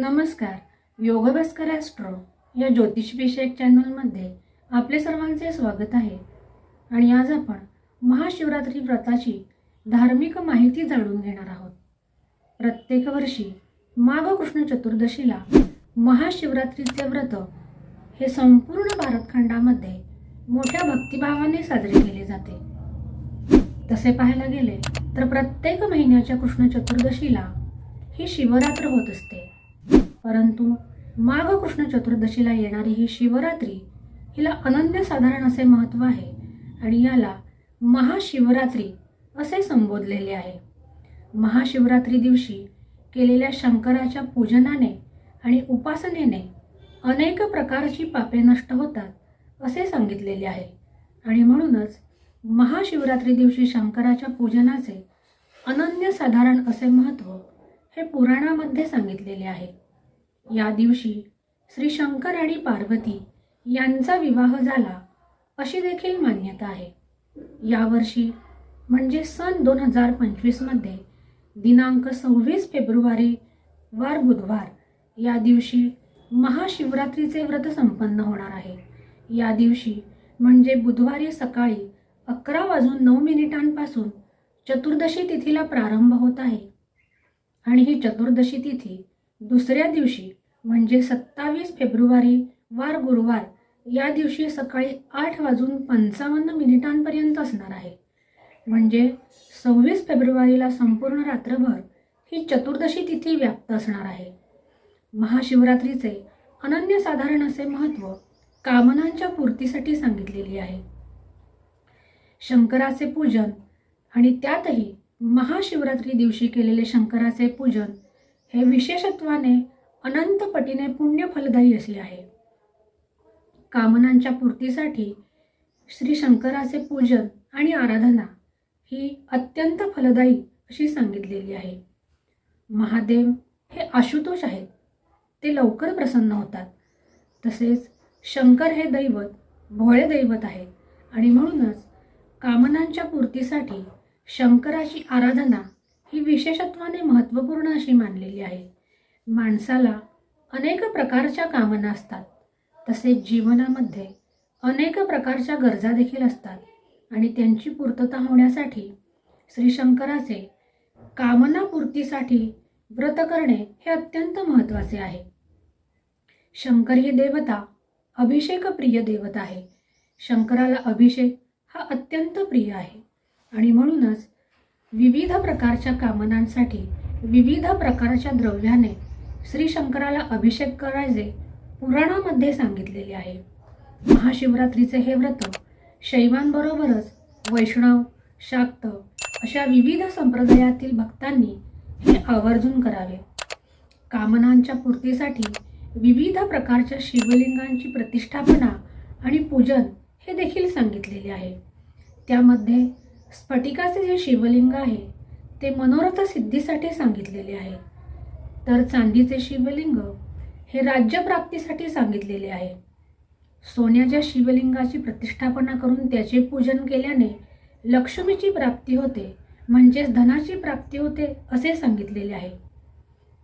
नमस्कार. योगभास्कर ॲस्ट्रो या ज्योतिषविषयक चॅनलमध्ये आपले सर्वांचे स्वागत आहे. आणि आज आपण महाशिवरात्री व्रताची धार्मिक माहिती जाणून घेणार आहोत. प्रत्येक वर्षी माघ कृष्ण चतुर्दशीला महाशिवरात्रीचे व्रत हे संपूर्ण भारतखंडामध्ये मोठ्या भक्तिभावाने साजरे केले जाते. तसे पाहायला गेले तर प्रत्येक महिन्याच्या कृष्ण चतुर्दशीला ही शिवरात्र होत असते. परंतु माघ कृष्ण चतुर्दशीला येणारी ही शिवरात्री हिला अनन्यसाधारण असे महत्त्व आहे आणि याला महाशिवरात्री असे संबोधलेले आहे. महाशिवरात्री दिवशी केलेल्या शंकराच्या पूजनाने आणि उपासनेने अनेक प्रकारची पापे नष्ट होतात असे सांगितलेले आहे. आणि म्हणूनच महाशिवरात्री दिवशी शंकराच्या पूजनाचे अनन्यसाधारण असे महत्त्व हे पुराणामध्ये सांगितलेले आहे. या दिवशी श्री शंकर आणि पार्वती यांचा विवाह झाला अशी देखील मान्यता आहे. यावर्षी म्हणजे सन दोन हजार पंचवीसमध्ये दिनांक सव्वीस फेब्रुवारी वार बुधवार या दिवशी महाशिवरात्रीचे व्रत संपन्न होणार आहे. या दिवशी म्हणजे बुधवारी सकाळी अकरा वाजून नऊ मिनिटांपासून चतुर्दशी तिथीला प्रारंभ होत आहे. आणि ही चतुर्दशी तिथी दुसऱ्या दिवशी म्हणजे सत्तावीस फेब्रुवारी वार गुरुवार या दिवशी सकाळी आठ वाजून पंचावन्न मिनिटांपर्यंत असणार आहे. म्हणजे सव्वीस फेब्रुवारीला संपूर्ण रात्रभर ही चतुर्दशी तिथी व्याप्त असणार आहे. महाशिवरात्रीचे अनन्यसाधारण असे महत्त्व कामनांच्या पूर्तीसाठी सांगितलेली आहे. शंकराचे पूजन आणि त्यातही महाशिवरात्री दिवशी केलेले शंकराचे पूजन हे विशेषत्वाने अनंत पटीने पुण्य फलदायी असले आहे. कामनांच्या पूर्तीसाठी श्री शंकराचे पूजन आणि आराधना ही अत्यंत फलदायी अशी सांगितलेली आहे. महादेव हे आशुतोष आहेत. ते लवकर प्रसन्न होतात. तसेच शंकर हे दैवत भोळे दैवत आहे आणि म्हणूनच कामनांच्या पूर्तीसाठी शंकराची आराधना ही विशेषत्वाने महत्त्वपूर्ण अशी मानलेली आहे. माणसाला अनेक प्रकारच्या कामना असतात. तसेच जीवनामध्ये अनेक प्रकारच्या गरजा देखील असतात आणि त्यांची पूर्तता होण्यासाठी श्री शंकराचे कामनापूर्तीसाठी व्रत करणे हे अत्यंत महत्त्वाचे आहे. शंकर ही देवता अभिषेक प्रिय देवता आहे. शंकराला अभिषेक हा अत्यंत प्रिय आहे आणि म्हणूनच विविध प्रकारच्या कामनांसाठी विविध प्रकारच्या द्रव्याने श्री शंकराला अभिषेक करायचे पुराणामध्ये सांगितलेले आहे. महाशिवरात्रीचे हे व्रत शैवांबरोबरच वैष्णव शाक्त अशा विविध संप्रदायातील भक्तांनी हे आवर्जून करावे. कामनांच्या पूर्तीसाठी विविध प्रकारच्या शिवलिंगांची प्रतिष्ठापना आणि पूजन हे देखील सांगितलेले आहे. त्यामध्ये स्फटिकाचे जे शिवलिंग आहे ते मनोरथ सिद्धीसाठी सांगितलेले आहे. तर चांदीचे शिवलिंग हे राज्यप्राप्तीसाठी सांगितलेले आहे. सोन्याच्या शिवलिंगाची प्रतिष्ठापना करून त्याचे पूजन केल्याने लक्ष्मीची प्राप्ती होते म्हणजेच धनाची प्राप्ती होते असे सांगितलेले आहे.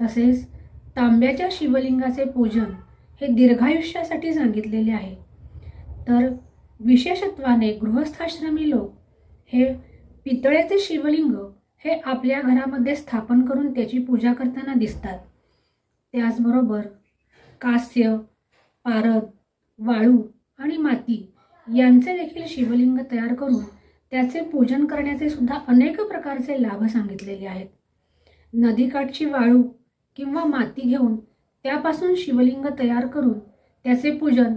तसेच तांब्याच्या शिवलिंगाचे पूजन हे दीर्घायुष्यासाठी सांगितलेले आहे. तर विशेषत्वाने गृहस्थाश्रमी लोक हे पितळेचे शिवलिंग हे आपल्या घरामध्ये स्थापन करून त्याची पूजा करताना दिसतात. त्याचबरोबर कास्य पारद वाळू आणि माती यांचे देखील शिवलिंग तयार करून त्याचे पूजन करण्याचे सुद्धा अनेक प्रकारचे लाभ सांगितलेले आहेत. नदीकाठची वाळू किंवा माती घेऊन त्यापासून शिवलिंग तयार करून त्याचे पूजन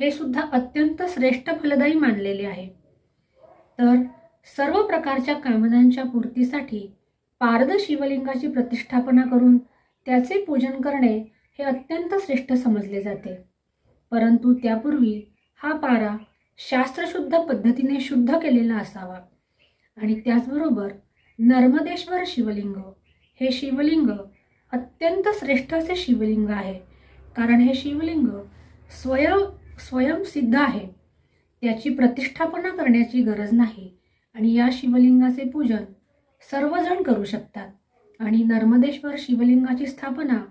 हे सुद्धा अत्यंत श्रेष्ठ फलदायी मानलेले आहे. तर सर्व प्रकारच्या कामनांच्या पूर्तीसाठी पारद शिवलिंगाची प्रतिष्ठापना करून त्याचे पूजन करणे हे अत्यंत श्रेष्ठ समजले जाते. परंतु त्यापूर्वी हा पारा शास्त्रशुद्ध पद्धतीने शुद्ध केलेला असावा. आणि त्याचबरोबर नर्मदेश्वर शिवलिंग हे शिवलिंग अत्यंत श्रेष्ठ असे शिवलिंग आहे. कारण हे शिवलिंग स्वयं स्वयंसिद्ध आहे. त्याची प्रतिष्ठापना करण्याची गरज नाही. आणि या शिवलिंगाचे पूजन सर्वजण करू शकतात. आणि नर्मदेश्वर शिवलिंगाची स्थापना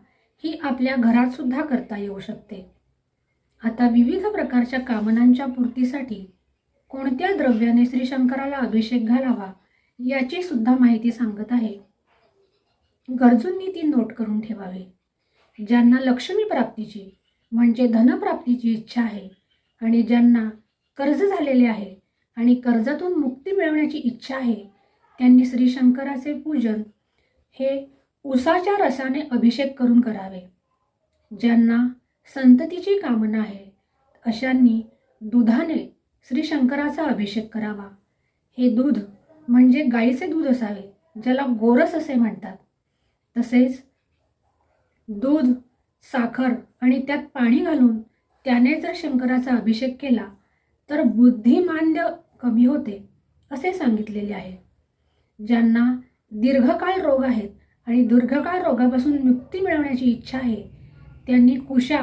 ही आपल्या घरात सुद्धा करता येऊ शकते. आता विविध प्रकारच्या कामनांच्या पूर्तीसाठी कोणत्या द्रव्याने श्री शंकराला अभिषेक घालावा याची सुद्धा माहिती सांगत आहे. गरजूंनी ती नोट करून ठेवावी. ज्यांना लक्ष्मी प्राप्तीची म्हणजे धनप्राप्तीची इच्छा आहे आणि ज्यांना कर्ज झालेले आहे आणि कर्जातून मुक्ती मिळवण्याची इच्छा आहे त्यांनी श्री शंकराचे पूजन हे उसाच्या रसाने अभिषेक करून करावे. ज्यांना संततीची कामना आहे अशांनी दुधाने श्री शंकराचा अभिषेक करावा. हे दूध म्हणजे गाईचे दूध असावे ज्याला गोरस असे म्हणतात. तसेच दूध साखर आणि त्यात पाणी घालून त्याने जर शंकराचा अभिषेक केला तर बुद्धिमान्य कमी होते असे सांगितलेले आहे. ज्यांना दीर्घकाळ रोग आहेत आणि दीर्घकाळ रोगापासून मुक्ती मिळवण्याची इच्छा आहे त्यांनी कुशा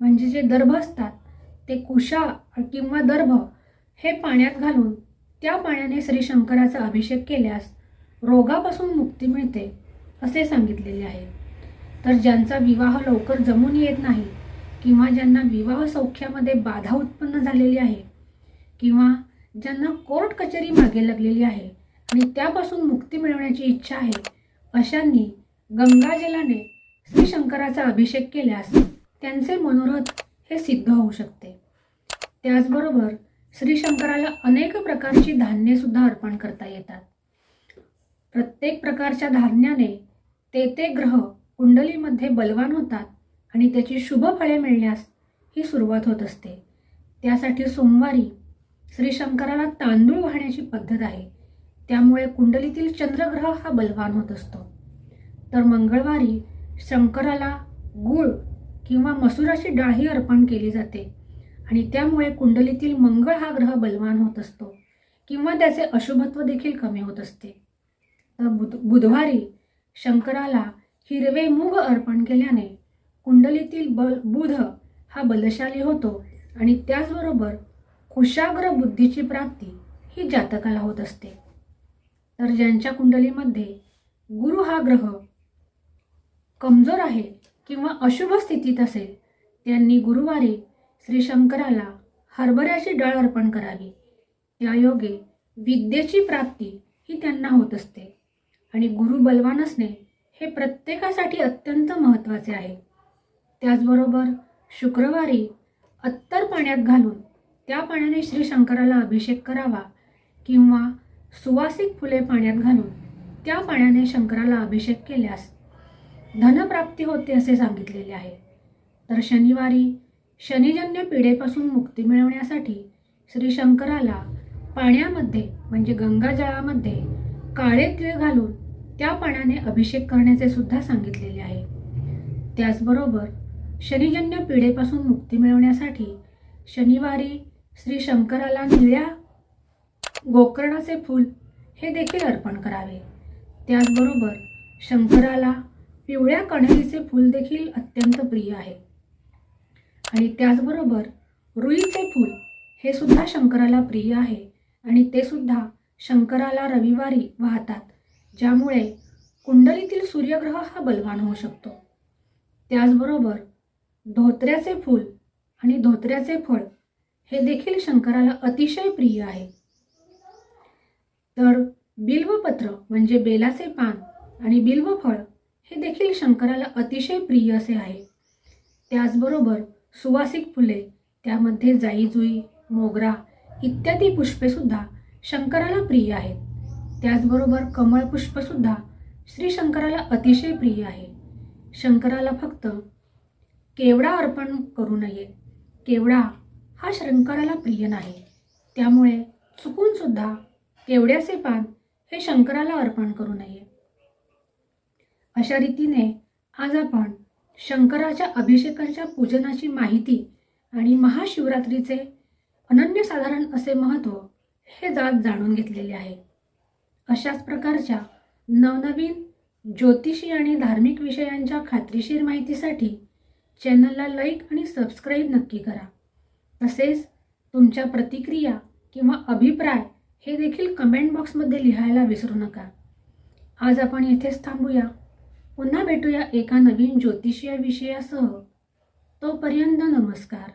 म्हणजे जे दर्भ असतात ते कुशा किंवा दर्भ हे पाण्यात घालून त्या पाण्याने श्री शंकराचा अभिषेक केल्यास रोगापासून मुक्ती मिळते असे सांगितलेले आहे. तर ज्यांचा विवाह लवकर जमून येत नाही किंवा ज्यांना विवाह सौख्यामध्ये बाधा उत्पन्न झालेली आहे किंवा ज्यांना कोर्ट कचेरी मागे लागलेली आहे आणि त्यापासून मुक्ती मिळवण्याची इच्छा आहे अशांनी गंगाजलाने श्री शंकराचा अभिषेक केल्यास त्यांचे मनोरथ हे सिद्ध होऊ शकते. त्याचबरोबर श्री शंकराला अनेक प्रकारची धान्ये सुद्धा अर्पण करता येतात. प्रत्येक प्रकारच्या धान्याने ते ते ग्रह कुंडलीमध्ये बलवान होतात आणि त्याची शुभ फळे मिळण्यास ही सुरुवात होत असते. त्यासाठी सोमवारी श्री शंकराला तांदूळ वाहण्याची पद्धत आहे. त्यामुळे कुंडलीतील चंद्रग्रह हा बलवान होत असतो. तर मंगळवारी शंकराला गूळ किंवा मसुराची डाळही अर्पण केली जाते आणि त्यामुळे कुंडलीतील मंगळ हा ग्रह बलवान होत असतो किंवा त्याचे अशुभत्व देखील कमी होत असते. तर बुध बुधवारी शंकराला हिरवे मूग अर्पण केल्याने कुंडलीतील बल बुध हा बलशाली होतो आणि त्याचबरोबर कुशाग्र बुद्धीची प्राप्ती ही जातकाला होत असते. तर ज्यांच्या कुंडलीमध्ये गुरु हा ग्रह कमजोर आहे किंवा अशुभ स्थितीत असेल त्यांनी गुरुवारी श्री शंकराला हरभऱ्याची डाळ अर्पण करावी. त्यायोगे विद्येची प्राप्ती ही त्यांना होत असते. आणि गुरु बलवान असणे हे प्रत्येकासाठी अत्यंत महत्त्वाचे आहे. त्याचबरोबर शुक्रवारी अत्तर पाण्यात घालून त्या पाण्याने श्री शंकराला अभिषेक करावा किंवा सुवासिक फुले पाण्यात घालून त्या पाण्याने शंकराला अभिषेक केल्यास धनप्राप्ती होते असे सांगितलेले आहे. तर शनिवारी शनिजन्य पिढेपासून मुक्ती मिळवण्यासाठी श्री शंकराला पाण्यामध्ये म्हणजे गंगाजळामध्ये काळे तीळ घालून त्या पाण्याने अभिषेक करण्याचे सुद्धा सांगितलेले आहे. त्याचबरोबर शनिजन्य पिढेपासून मुक्ती मिळवण्यासाठी शनिवारी श्री शंकराला निळ्या गोकर्णाचे फूल हे देखील अर्पण करावे. त्याचबरोबर शंकराला पिवळ्या कण्हेरीचे फूल देखील अत्यंत प्रिय आहे. आणि त्याचबरोबर रुईचे फूल हे सुद्धा शंकराला प्रिय आहे आणि ते सुद्धा शंकराला रविवारी वाहतात ज्यामुळे कुंडलीतील सूर्यग्रह हा बलवान होऊ शकतो. त्याचबरोबर धोत्र्याचे फूल आणि धोत्र्याचे फळ हे देखील शंकराला अतिशय प्रिय आहे. तर बिल्वपत्र म्हणजे बेलाचे पान आणि बिल्वफळ हे देखील शंकराला अतिशय प्रिय असे आहे. त्याचबरोबर सुवासिक फुले त्यामध्ये जाईजुई मोगरा इत्यादी पुष्पेसुद्धा शंकराला प्रिय आहेत. त्याचबरोबर कमळ पुष्पसुद्धा श्री शंकराला अतिशय प्रिय आहे. शंकराला फक्त केवडा अर्पण करू नये. केवडा हा शंकराला प्रिय नाही. त्यामुळे चुकूनसुद्धा केवड्याचे पान हे शंकराला अर्पण करू नये. अशा रीतीने आज आपण शंकराच्या अभिषेकांच्या पूजनाची माहिती आणि महाशिवरात्रीचे अनन्यसाधारण असे महत्त्व हे जात जाणून घेतलेले आहे. अशाच प्रकारच्या नवनवीन ज्योतिषी आणि धार्मिक विषयांच्या खात्रीशीर माहितीसाठी चॅनलला लाईक आणि सबस्क्राईब नक्की करा. तसेच तुमच्या प्रतिक्रिया किंवा अभिप्राय हे देखील कमेंट बॉक्समध्ये लिहायला विसरू नका. आज आपण येथेच थांबूया. पुन्हा भेटूया एका नवीन ज्योतिषीय विषयासह. तोपर्यंत नमस्कार.